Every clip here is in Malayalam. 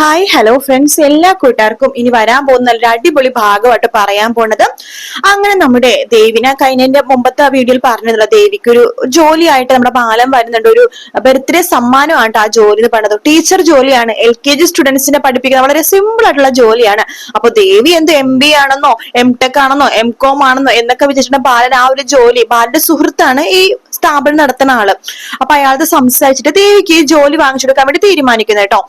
ഹായ് ഹലോ ഫ്രണ്ട്സ് എല്ലാ കൂട്ടുകാർക്കും ഇനി വരാൻ പോകുന്ന ഒരു അടിപൊളി ഭാഗമായിട്ട് പറയാൻ പോണത് അങ്ങനെ നമ്മുടെ ദേവിന കഴിഞ്ഞതിന്റെ മുമ്പത്തെ വീഡിയോയിൽ പറഞ്ഞിട്ടുള്ള ദേവിക്ക് ഒരു ജോലിയായിട്ട് നമ്മുടെ ബാലം വരുന്നുണ്ട്. ഒരു ബർത്ത്ഡേ സമ്മാനമാണ് ആ ജോലി എന്ന് പറഞ്ഞത്. ടീച്ചർ ജോലിയാണ്. എൽ കെ ജി സ്റ്റുഡൻസിനെ പഠിപ്പിക്കുന്ന വളരെ സിമ്പിൾ ആയിട്ടുള്ള ജോലിയാണ്. അപ്പൊ ദേവി എന്ത് എം ബി ആണെന്നോ എം ടെക് ആണെന്നോ എം കോം ആണെന്നോ എന്നൊക്കെ വിചാരിച്ചിട്ടുണ്ടെങ്കിൽ ബാലൻ ആ ഒരു ജോലി. ബാലന്റെ സുഹൃത്താണ് ഈ സ്ഥാപനം നടത്തുന്ന ആൾ. അപ്പൊ അയാളത് സംസാരിച്ചിട്ട് ദേവിക്ക് ജോലി വാങ്ങിച്ചെടുക്കാൻ വേണ്ടി തീരുമാനിക്കുന്നു കേട്ടോ.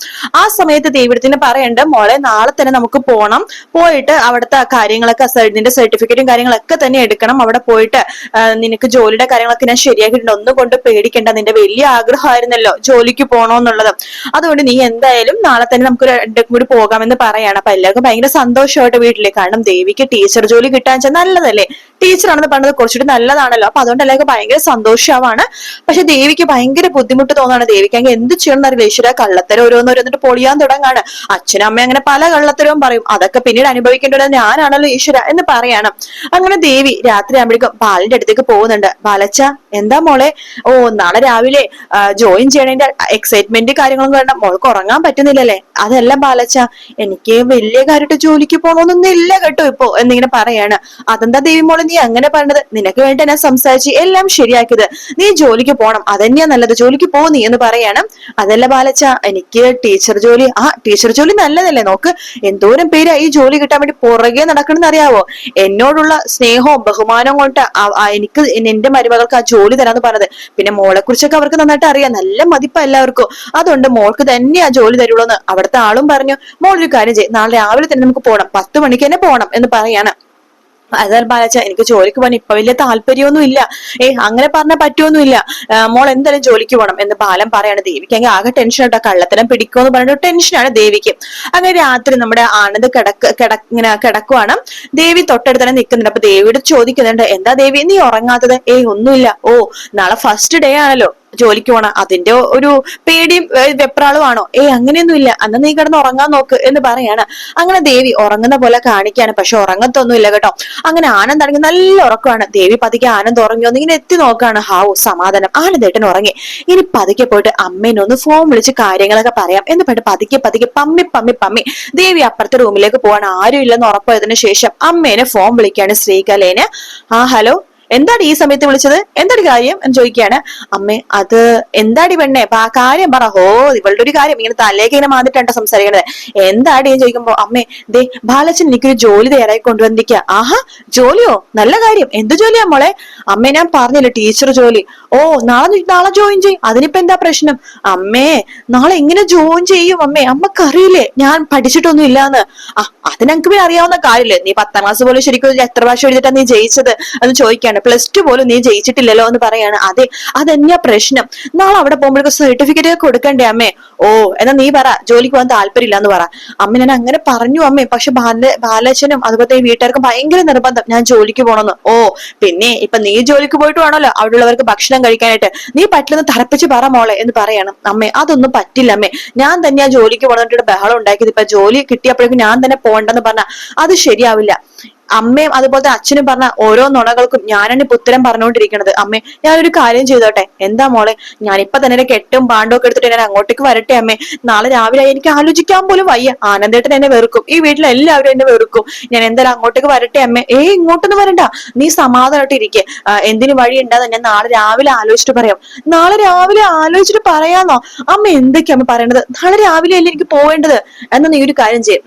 ആ സമയത്ത് ദേവിടത്തിന് പറയണ്ട മോളെ നാളെ തന്നെ നമുക്ക് പോണം. പോയിട്ട് അവിടുത്തെ കാര്യങ്ങളൊക്കെ നിന്റെ സർട്ടിഫിക്കറ്റും കാര്യങ്ങളൊക്കെ തന്നെ എടുക്കണം. അവിടെ പോയിട്ട് നിനക്ക് ജോലിയുടെ കാര്യങ്ങളൊക്കെ ഞാൻ ശരിയാക്കിയിട്ടുണ്ട്. ഒന്നും കൊണ്ട് പേടിക്കേണ്ട. നിന്റെ വലിയ ആഗ്രഹമായിരുന്നല്ലോ ജോലിക്ക് പോണോന്നുള്ളത്. അതുകൊണ്ട് നീ എന്തായാലും നാളെ തന്നെ നമുക്ക് രണ്ടും കൂടി പോകാമെന്ന് പറയാണ്. അപ്പൊ എല്ലാവർക്കും ഭയങ്കര സന്തോഷമായിട്ട് വീട്ടിലേക്ക് കാരണം ദേവിക്ക് ടീച്ചർ ജോലി കിട്ടാൻ വെച്ചാൽ നല്ലതല്ലേ? ടീച്ചറാണെന്ന് പറഞ്ഞത് കുറച്ചുകൂടി നല്ലതാണല്ലോ. അപ്പൊ അതുകൊണ്ട് എല്ലാവർക്കും ഭയങ്കര സന്തോഷമാണ് പക്ഷെ ദേവിക്ക് ഭയങ്കര ബുദ്ധിമുട്ട് തോന്നാണ് ദേവിക്ക് അങ്ങ് എന്ത് ചെയ്യണം അറിയില്ല ഈശ്വര കള്ളത്തരം ഓരോന്നോരോന്നിട്ട് പൊളിയാൻ തുടങ്ങാണ്. അച്ഛനും അമ്മയും അങ്ങനെ പല കള്ളത്തരവും പറയും. അതൊക്കെ പിന്നീട് അനുഭവിക്കേണ്ടത് ഞാനാണല്ലോ ഈശ്വര എന്ന് പറയാണ്. അങ്ങനെ ദേവി രാത്രി ആകുമ്പോഴേക്കും ബാലിന്റെ അടുത്തേക്ക് പോകുന്നുണ്ട്. ബാലച്ച എന്താ മോളെ? ഓ നാളെ രാവിലെ ജോയിൻ ചെയ്യണതിന്റെ എക്സൈറ്റ്മെന്റ് കാര്യങ്ങളും കാരണം മോൾക്ക് ഉറങ്ങാൻ പറ്റുന്നില്ലല്ലേ? അതല്ല ബാലച്ച എനിക്ക് വലിയ കാര്യമായിട്ട് ജോലിക്ക് പോകണമെന്നൊന്നും ഇല്ല കേട്ടോ ഇപ്പോ എന്നിങ്ങനെ പറയാണ്. അതെന്താ ദേവി മോളെ നീ അങ്ങനെ പറഞ്ഞത്? നിനക്ക് വേണ്ടി ഞാൻ സംസാരിച്ച്? എല്ലാം ശരിയാക്കിയത്. നീ ജോലിക്ക് പോണം അതന്നെയാ നല്ലത്. ജോലിക്ക് പോ നീ എന്ന് പറയാണ്. അതല്ല ബാലച്ച എനിക്ക് ടീച്ചർ ജോലി ആ ടീച്ചർ ജോലി നല്ലതല്ലേ നോക്ക്. എന്തോരം പേര് ഈ ജോലി കിട്ടാൻ വേണ്ടി പുറകെ നടക്കണമെന്ന് അറിയാവോ? എന്നോടുള്ള സ്നേഹവും ബഹുമാനവും കൊണ്ട് എനിക്ക് എന്റെ മരുമകൾക്ക് ആ ജോലി തരാന്ന് പറഞ്ഞത്. പിന്നെ മോളെ കുറിച്ചൊക്കെ അവർക്ക് നന്നായിട്ട് അറിയാം. നല്ല മതിപ്പ എല്ലാവർക്കും. അതുകൊണ്ട് മോൾക്ക് തന്നെ ആ ജോലി തരുള്ളൂ എന്ന് അവിടുത്തെ ആളും പറഞ്ഞു. മോളൊരു കാര്യം ചെയ്യും നാളെ രാവിലെ തന്നെ നമുക്ക് പോകണം പത്ത് മണിക്ക് തന്നെ പോകണം എന്ന് പറയാണ്. അതാൽ ബാലച്ച എനിക്ക് ജോലിക്ക് പോകാൻ ഇപ്പൊ വലിയ താല്പര്യമൊന്നും ഇല്ല. ഏ അങ്ങനെ പറഞ്ഞാൽ പറ്റുമൊന്നുമില്ല മോൾ എന്തായാലും ജോലിക്ക് പോകണം എന്ന് ബാലം പറയാണ്. ദേവിക്ക് അങ്ങനെ ആകെ ടെൻഷൻ കേട്ടോ കള്ളത്തരം പിടിക്കുമെന്ന് പറഞ്ഞിട്ട് ടെൻഷനാണ് ദേവിക്ക്. അങ്ങനെ രാത്രി നമ്മുടെ ആനന്ദ് കിടക്ക് കിട ഇങ്ങനെ കിടക്കുവാണ്. ദേവി തൊട്ടടുത്ത് തന്നെ നിൽക്കുന്നുണ്ട് അപ്പൊ ദേവിയോട് ചോദിക്കുന്നുണ്ട് എന്താ ദേവി നീ ഉറങ്ങാത്തത്? ഏയ് ഒന്നുമില്ല. ഓ നാളെ ഫസ്റ്റ് ഡേ ആണല്ലോ. ജോലിക്ക് പോണം അതിന്റെ ഒരു പേടിയും വെപ്രാളുമാണോ ഏ അങ്ങനെയൊന്നുമില്ല. അന്ന് നീ കിടന്ന് ഉറങ്ങാൻ നോക്ക് എന്ന് പറയാണ്. അങ്ങനെ ദേവി ഉറങ്ങുന്ന പോലെ കാണിക്കാണ്. പക്ഷെ ഉറങ്ങത്തൊന്നുമില്ല കേട്ടോ. അങ്ങനെ ആനന്ദ് ആനന്ദാണെങ്കിൽ നല്ല ഉറക്കമാണ്. ദേവി പതുക്കെ ആനന്ദ് ഉറങ്ങി ഒന്ന് ഇങ്ങനെ എത്തി നോക്കാണ്. ഹാവു സമാധാനം. ആനന്ദേട്ടൻ ഉറങ്ങി. ഇനി പതുക്കെ പോയിട്ട് അമ്മേനൊന്ന് ഫോൺ വിളിച്ച് കാര്യങ്ങളൊക്കെ പറയാം എന്ന് പറഞ്ഞിട്ട് പതുക്കെ പതുക്കെ പമ്മി പമ്മി പമ്മി. ദേവി അപ്പുറത്തെ റൂമിലേക്ക് പോവാണ്. ആരും ഇല്ലെന്ന് ഉറപ്പായതിനു ശേഷം അമ്മേനെ ഫോൺ വിളിക്കാണ് ശ്രീകലേന്. ആ ഹലോ? എന്താടി ഈ സമയത്ത് വിളിച്ചത്? എന്താടി കാര്യം? എന്ന് ചോദിക്കുകയാണ്. അമ്മേ അത് എന്താടി പെണ്ണേ? അപ്പൊ ആ കാര്യം പറ. ഹോ ഇവളുടെ ഒരു കാര്യം. ഇങ്ങനെ തലേക്ക് ഇങ്ങനെ മാന്നിട്ടാണ് സംസാരിക്കണത്. എന്താടി എന്ന് ചോദിക്കുമ്പോ അമ്മേ ദേ ബാലച്ചൻ എനിക്കൊരു ജോലി തയ്യാറായി കൊണ്ടുവന്നിരിക്കുക ആഹാ ജോലിയോ? നല്ല കാര്യം. എന്ത് ജോലിയാ മോളെ? അമ്മേ ഞാൻ പറഞ്ഞില്ല ടീച്ചർ ജോലി. ഓ നാളെ നാളെ ജോയിൻ ചെയ്യും. അതിനിപ്പോ എന്താ പ്രശ്നം? അമ്മേ നാളെ എങ്ങനെ ജോയിൻ ചെയ്യും അമ്മേ? അമ്മയ്ക്ക് അറിയില്ലേ ഞാൻ പഠിച്ചിട്ടൊന്നും ഇല്ലാന്ന്. ആ അത് പിന്നെ അറിയാവുന്ന കാര്യമില്ലേ? നീ പത്താം ക്ലാസ് പോലെ ശരിക്കും എത്ര പ്രാവശ്യം എഴുതിട്ടാ നീ ജയിച്ചത്? എന്ന് ചോദിക്കാണ് പ്ലസ് ടു പോലും നീ ജയിച്ചിട്ടില്ലല്ലോ എന്ന് പറയാണ്. അതെ അതന്നെയാ പ്രശ്നം. നാളെ അവിടെ പോകുമ്പോഴേക്കും സർട്ടിഫിക്കറ്റ് കൊടുക്കണ്ടേ അമ്മേ? ഓ എന്നാ നീ പറ ജോലിക്ക് പോകാൻ താല്പര്യമില്ല എന്ന് പറ. അമ്മ ഞാൻ അങ്ങനെ പറഞ്ഞു അമ്മേ പക്ഷെ ബാല ബാലച്ചനും അതുപോലെ വീട്ടുകാർക്കും ഭയങ്കര നിർബന്ധം. ഞാൻ ജോലിക്ക് പോകണമെന്ന്. ഓ പിന്നെ ഇപ്പൊ നീ ജോലിക്ക് പോയിട്ട് വേണമല്ലോ അവിടെ ഉള്ളവർക്ക് ഭക്ഷണം കഴിക്കാനായിട്ട്. നീ പറ്റില്ലെന്ന് തറപ്പിച്ച് പറ മോളെ എന്ന് പറയണം. അമ്മേ അതൊന്നും പറ്റില്ല അമ്മേ. ഞാൻ തന്നെയാ ജോലിക്ക് പോകണമെന്നിട്ട് ബഹളം ഉണ്ടാക്കിയത്. ഇപ്പൊ ജോലി കിട്ടിയപ്പോഴേക്കും ഞാൻ തന്നെ പോകണ്ടെന്ന് പറഞ്ഞ അത് ശരിയാവില്ല. അമ്മയും അതുപോലെ അച്ഛനും പറഞ്ഞ ഓരോ നുണകൾക്കും ഞാനാണ് ഇപ്പൊ ഉത്തരം പറഞ്ഞുകൊണ്ടിരിക്കുന്നത് അമ്മേ ഞാനൊരു കാര്യം ചെയ്തോട്ടെ? എന്താ മോളെ? ഞാനിപ്പൊ തന്നെ ഒരു കെട്ടും പാണ്ടും ഒക്കെ എടുത്തിട്ട് ഞാൻ അങ്ങോട്ടേക്ക് വരട്ടെ അമ്മേ? നാളെ രാവിലെ എനിക്ക് ആലോചിക്കാൻ പോലും വയ്യ. ആനന്ദേട്ടൻ എന്നെ വെറുക്കും. ഈ വീട്ടിൽ എല്ലാവരും എന്നെ വെറുക്കും. ഞാൻ എന്തായാലും അങ്ങോട്ടേക്ക് വരട്ടെ അമ്മേ? ഏ ഇങ്ങോട്ടൊന്നും വരണ്ട. നീ സമാധാനമായിട്ട് ഇരിക്കെ. എന്തിനു വഴി ഉണ്ടാ ഞാൻ നാളെ രാവിലെ ആലോചിച്ചിട്ട് പറയാം. നാളെ രാവിലെ ആലോചിച്ചിട്ട് പറയാന്നോ? അമ്മ എന്തൊക്കെയാ അമ്മ പറയണത്? നാളെ രാവിലെ അല്ലേ എനിക്ക് പോവേണ്ടത്? എന്നാ നീ ഒരു കാര്യം ചെയ്യും.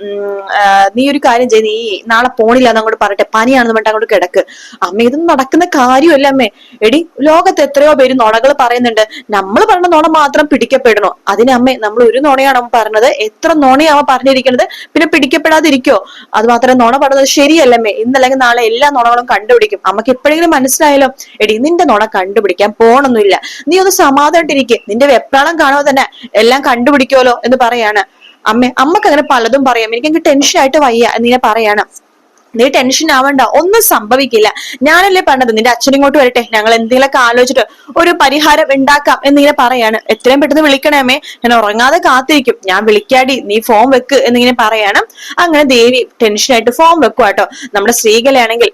നീ ഒരു കാര്യം ചെയ്യ. നീ നാളെ പോണില്ല എന്ന് അങ്ങോട്ട് പറയട്ടെ പനിയാണെന്ന് പറഞ്ഞിട്ട് അങ്ങോട്ട് കിടക്ക്. അമ്മ ഇതൊന്നും നടക്കുന്ന കാര്യമല്ല അമ്മേ? എടി ലോകത്ത് എത്രയോ പേര് നുണകൾ പറയുന്നുണ്ട്. നമ്മൾ പറഞ്ഞ നുണ മാത്രം പിടിക്കപ്പെടണോ? അതിന് അമ്മേ നമ്മൾ ഒരു നുണയാണ് അവൻ പറഞ്ഞത്. എത്ര നുണയാണ് പറഞ്ഞിരിക്കുന്നത് പിന്നെ പിടിക്കപ്പെടാതിരിക്കോ? അത് മാത്രമേ നുണ പറഞ്ഞത് ശരിയല്ല അമ്മേ? ഇന്നല്ലെങ്കിൽ നാളെ എല്ലാ നുണകളും കണ്ടുപിടിക്കും. അമ്മയ്ക്ക് എപ്പോഴെങ്കിലും മനസ്സിലായാലോ എടി നിന്റെ നുണ കണ്ടുപിടിക്കാൻ പോണൊന്നുമില്ല. നീ ഒന്ന് സമാധാനിട്ടിരിക്കെ നിന്റെ വെപ്രാളം കാണുമ്പോൾ തന്നെ എല്ലാം കണ്ടുപിടിക്കുമല്ലോ എന്ന് പറയാണ്. അമ്മേ അമ്മയ്ക്ക് അങ്ങനെ പലതും പറയാം. എനിക്ക് ടെൻഷൻ ആയിട്ട് വയ്യ എന്നിങ്ങനെ പറയാണ്. നീ ടെൻഷൻ ആവണ്ട ഒന്നും സംഭവിക്കില്ല. ഞാനല്ലേ പറഞ്ഞത് നിന്റെ അച്ഛൻ ഇങ്ങോട്ട് വരട്ടെ. ഞങ്ങൾ എന്തെങ്കിലുമൊക്കെ ആലോചിച്ചിട്ട് ഒരു പരിഹാരം ഉണ്ടാക്കാം എന്നിങ്ങനെ പറയാണ്. എത്രയും പെട്ടെന്ന് വിളിക്കണമേ. ഞാൻ ഉറങ്ങാതെ കാത്തിരിക്കും. ഞാൻ വിളിക്കാടി നീ ഫോം വെക്ക് എന്നിങ്ങനെ പറയാണ്. അങ്ങനെ ദേവി ടെൻഷനായിട്ട് ഫോം വെക്കുക കേട്ടോ നമ്മുടെ സ്ത്രീകളെയാണെങ്കിൽ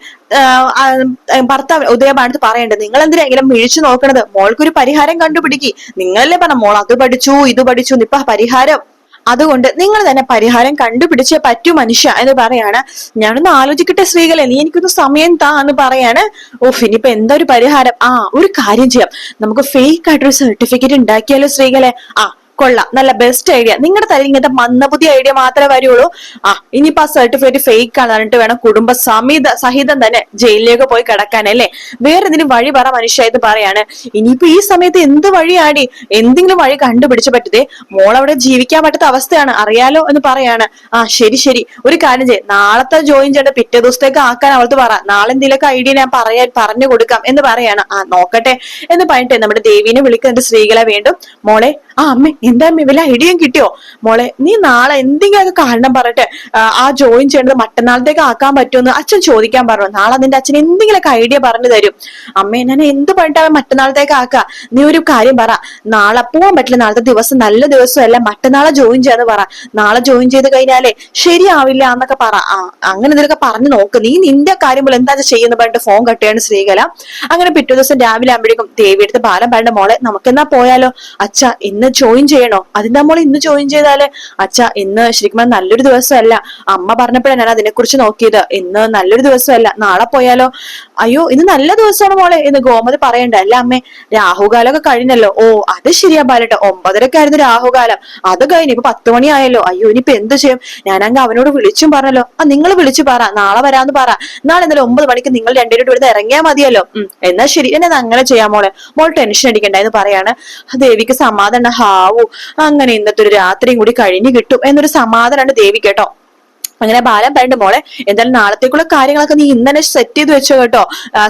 ഭർത്താവ് ഉദയഭാനത്ത് പറയണ്ടേ നിങ്ങൾ എന്തിനാ ഇങ്ങനെ മിഴിച്ചു നോക്കണത്? മോൾക്കൊരു പരിഹാരം കണ്ടുപിടിക്കി. നിങ്ങളല്ലേ പറഞ്ഞ മോൾ അത് പഠിച്ചു ഇത് പഠിച്ചു ഇപ്പൊ പരിഹാരം അതുകൊണ്ട് നിങ്ങൾ തന്നെ പരിഹാരം കണ്ടുപിടിച്ചേ പറ്റൂ മനുഷ്യ എന്ന് പറയാണ്. ഞാനൊന്ന് ആലോചിക്കട്ടെ സ്ത്രീകളെ നീ എനിക്കൊന്ന് സമയം താ എന്ന് പറയാണ്. ഓഫ് ഇനിയിപ്പോ എന്താ ഒരു പരിഹാരം? ആ ഒരു കാര്യം ചെയ്യാം. നമുക്ക് ഫേക്ക് ആയിട്ടൊരു സർട്ടിഫിക്കറ്റ് ഉണ്ടാക്കിയാലോ സ്ത്രീകളെ ആ കൊള്ളാം. നല്ല ബെസ്റ്റ് ഐഡിയ നിങ്ങളുടെ തലയിൽ ഇങ്ങനത്തെ മന്ദബുദ്ധി ഐഡിയ മാത്രമേ വരുള്ളൂ. ആ ഇനിയിപ്പോ ആ സർട്ടിഫിക്കറ്റ് ഫേക്ക് ആണ് പറഞ്ഞിട്ട് വേണം കുടുംബ സമീത സഹിതം തന്നെ ജയിലിലേക്ക് പോയി കിടക്കാനല്ലേ വേറെ എന്തിനും വഴി പറ മനുഷ്യ ഇത് പറയാണ്. ഇനിയിപ്പോ ഈ സമയത്ത് എന്ത് വഴിയാടി? എന്തെങ്കിലും വഴി കണ്ടുപിടിച്ച് പറ്റതേ മോൾ അവിടെ ജീവിക്കാൻ പറ്റാത്ത അവസ്ഥയാണ്. അറിയാലോ എന്ന് പറയാണ്. ആ ശരി ശരി. ഒരു കാര്യം ചെയ്യും. നാളത്തെ ജോയിൻ ചെയ്യേണ്ട പിറ്റേ ദിവസത്തേക്ക് ആക്കാൻ അവൾക്ക് പറ. നാളെ എന്തെങ്കിലുമൊക്കെ ഐഡിയ ഞാൻ പറയാൻ പറഞ്ഞു കൊടുക്കാം എന്ന് പറയാണ്. ആ നോക്കട്ടെ എന്ന് പറഞ്ഞിട്ട് നമ്മുടെ ദേവീനെ വിളിക്കുന്ന സ്ത്രീകളെ വീണ്ടും. മോളെ ആ അമ്മ എന്താ അമ്മ വല്ല ഐഡിയയും കിട്ടിയോ? മോളെ നീ നാളെ എന്തെങ്കിലുമൊക്കെ കാരണം പറഞ്ഞിട്ട് ആ, ജോയിൻ ചെയ്യേണ്ടത് മറ്റന്നാളത്തേക്ക് ആക്കാൻ പറ്റുമെന്ന് അച്ഛൻ ചോദിക്കാൻ പറഞ്ഞു. നാളെ നിന്റെ അച്ഛൻ എന്തെങ്കിലുമൊക്കെ ഐഡിയ പറഞ്ഞു തരും. അമ്മേ ഞാൻ എന്ത് പറഞ്ഞിട്ടാണ് മറ്റന്നാളത്തേക്ക് ആക്കുക? നീ ഒരു കാര്യം പറ. നാളെ പോകാൻ പറ്റില്ല നാളത്തെ ദിവസം നല്ല ദിവസമല്ല മറ്റന്നാളെ ജോയിൻ ചെയ്യാന്ന് പറ. നാളെ ജോയിൻ ചെയ്ത് കഴിഞ്ഞാലേ ശരിയാവില്ല എന്നൊക്കെ പറ. അങ്ങനെ ഇതിലൊക്കെ പറഞ്ഞു നോക്ക്. നീ നിന്റെ കാര്യം പോലെ എന്താ ചെയ്യുന്ന പറഞ്ഞിട്ട് ഫോൺ കട്ടിയാണ് ശ്രീകല. അങ്ങനെ പിറ്റേ ദിവസം രാവിലെ ആകുമ്പോഴേക്കും ദേവിയെടുത്ത് ബാലം പറഞ്ഞ മോളെ നമുക്കെന്നാ പോയാലോ? അച്ഛ ഇന്ന് ജോയിൻ ചെയ്യണോ? അതിന്റെ മോൾ ഇന്ന് ജോയിൻ ചെയ്താൽ അച്ഛ ഇന്ന് ശരിക്കും നല്ലൊരു ദിവസമല്ല. അമ്മ പറഞ്ഞപ്പോഴാണ് ഞാൻ അതിനെക്കുറിച്ച് നോക്കിയത്. ഇന്ന് നല്ലൊരു ദിവസമല്ല. നാളെ പോയാലോ? അയ്യോ ഇന്ന് നല്ല ദിവസമാണ് മോളെ എന്ന് ഗോമതി പറയണ്ട. അല്ല അമ്മേ രാഹുകാലമൊക്കെ കഴിഞ്ഞല്ലോ. ഓ അത് ശരിയാ ബാലട്ടെ. ഒമ്പതരക്കായിരുന്നു രാഹുകാലം. അത് കഴിഞ്ഞു ഇപ്പൊ പത്ത് മണിയായല്ലോ. അയ്യോ ഇനിയിപ്പൊ എന്ത് ചെയ്യും? ഞാനങ്ങ് അവനോട് വിളിച്ചും പറഞ്ഞല്ലോ. ആ നിങ്ങൾ വിളിച്ചു പറ. നാളെ വരാന്ന് പറ. നാളെ എന്തായാലും ഒമ്പത് മണിക്ക് നിങ്ങൾ രണ്ടുപേരും ഇവിടുന്ന് ഇറങ്ങിയാൽ മതിയല്ലോ. എന്നാ ശരി. എന്നെ അങ്ങനെ ചെയ്യാം മോളെ. മോൾ ടെൻഷൻ അടിക്കണ്ട എന്ന് പറയാണ്. ദേവിക്ക് സമാധാനം. ഹാവു അങ്ങനെ ഇന്നത്തെ ഒരു രാത്രിയും കൂടി കഴിഞ്ഞു കിട്ടും എന്നൊരു സമാധാനമാണ് ദേവി കേട്ടോ. അങ്ങനെ ബാലൻ പറഞ്ഞു മോളെ എന്തായാലും നാളത്തേക്കുള്ള കാര്യങ്ങളൊക്കെ നീ ഇന്നലെ സെറ്റ് ചെയ്ത് വെച്ചോ കേട്ടോ.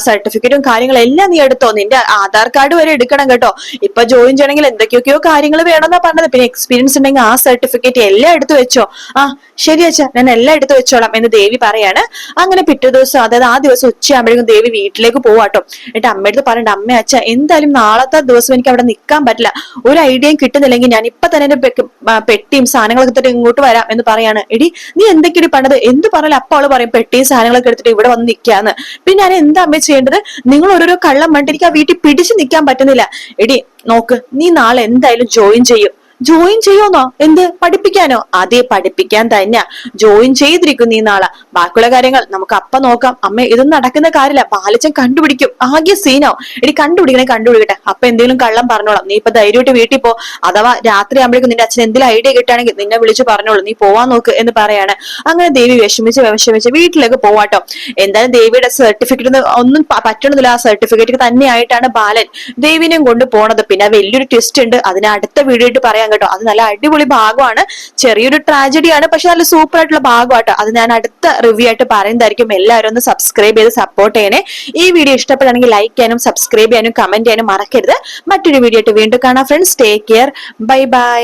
സർട്ടിഫിക്കറ്റും കാര്യങ്ങളും എല്ലാം നീ എടുത്തോ. നിന്റെ ആധാർ കാർഡ് വരെ എടുക്കണം കേട്ടോ. ഇപ്പൊ ജോയിൻ ചെയ്യണമെങ്കിൽ എന്തൊക്കെയൊക്കെയോ കാര്യങ്ങൾ വേണമെന്നാ പറഞ്ഞത്. പിന്നെ എക്സ്പീരിയൻസ് ഉണ്ടെങ്കിൽ ആ സർട്ടിഫിക്കറ്റ് എല്ലാം എടുത്തു വെച്ചോ. ആ ശരി അച്ഛാ ഞാൻ എല്ലാം എടുത്തു വെച്ചോളാം എന്ന് ദേവി പറയാണ്. അങ്ങനെ പിറ്റേ ദിവസം അതായത് ആ ദിവസം ഉച്ചയാകുമ്പോഴേക്കും ദേവി വീട്ടിലേക്ക് പോവാട്ടോ. എന്നിട്ട് അമ്മയടുത്ത് പറയണ്ട അമ്മ അച്ഛ എന്തായാലും നാളത്തെ ദിവസം എനിക്ക് അവിടെ നിൽക്കാൻ പറ്റില്ല. ഒരു ഐഡിയയും കിട്ടുന്നില്ലെങ്കിൽ ഞാൻ ഇപ്പൊ തന്നെ പെട്ടിയും സാധനങ്ങളൊക്കെ എടുത്തിട്ട് ഇങ്ങോട്ട് വരാം എന്ന് പറയാണ്. എടി നീ എന്തൊക്കെയാണ് പണ്ടത് എന്ത് പറഞ്ഞാലും അപ്പൊ അവൾ പറയും പെട്ടിയും സാധനങ്ങളൊക്കെ എടുത്തിട്ട് ഇവിടെ വന്ന് നിൽക്കാന്ന് പിന്നെ ഞാൻ എന്താ അമ്മ ചെയ്യേണ്ടത്? നിങ്ങൾ ഓരോരോ കള്ളം എനിക്ക് ആ വീട്ടിൽ പിടിച്ചു നിൽക്കാൻ പറ്റുന്നില്ല. എടി നോക്ക് നീ നാളെ എന്തായാലും ജോയിൻ ചെയ്യും. ജോയിൻ ചെയ്യോന്നോ? എന്ത്? പഠിപ്പിക്കാനോ? അതെ പഠിപ്പിക്കാൻ തന്നെ ജോയിൻ ചെയ്തിരിക്കുന്നു ഈ നാളെ. ബാക്കിയുള്ള കാര്യങ്ങൾ നമുക്ക് അപ്പ നോക്കാം. അമ്മ ഇതൊന്നും നടക്കുന്ന കാര്യമില്ല ബാലച്ചൻ കണ്ടുപിടിക്കും. ആകെ സീനോ എടി കണ്ടുപിടിക്കണേ കണ്ടുപിടിക്കട്ടെ. അപ്പൊ എന്തെങ്കിലും കള്ളം പറഞ്ഞോളാം. നീ ഇപ്പൊ ധൈര്യമായിട്ട് വീട്ടിൽ പോ. അഥവാ രാത്രി ആകുമ്പോഴേക്കും നിന്റെ അച്ഛൻ എന്തെങ്കിലും ഐഡിയ കിട്ടുകയാണെങ്കിൽ നിന്നെ വിളിച്ച് പറഞ്ഞോളൂ. നീ പോവാൻ നോക്ക് എന്ന് പറയാണ്. അങ്ങനെ ദേവി വിഷമിച്ച് വിഷമിച്ച് വീട്ടിലേക്ക് പോവാട്ടോ. എന്തായാലും ദേവിയുടെ സർട്ടിഫിക്കറ്റ് ഒന്നും പറ്റണമെന്നില്ല ആ സർട്ടിഫിക്കറ്റ് തന്നെയായിട്ടാണ് ബാലൻ ദേവിനെയും കൊണ്ട് പോണത്. പിന്നെ വലിയൊരു ട്വിസ്റ്റ് ഉണ്ട്. അതിനടുത്ത വീഡിയോ പറയാം. കേട്ടോ. അത് നല്ല അടിപൊളി ഭാഗമാണ്. ചെറിയൊരു ട്രാജഡിയാണ് പക്ഷെ നല്ല സൂപ്പർ ആയിട്ടുള്ള ഭാഗമാട്ടോ. അത് ഞാൻ അടുത്ത റിവ്യൂ ആയിട്ട് പറയുന്നതായിരിക്കും. എല്ലാവരും ഒന്ന് സബ്സ്ക്രൈബ് ചെയ്ത് സപ്പോർട്ട് ചെയ്യണേ. ഈ വീഡിയോ ഇഷ്ടപ്പെടുകയാണെങ്കിൽ ലൈക്ക് ചെയ്യാനും സബ്സ്ക്രൈബ് ചെയ്യാനും കമന്റ് ചെയ്യാനും മറക്കരുത്. മറ്റൊരു വീഡിയോ ആയിട്ട് വീണ്ടും കാണാം friends take care bye bye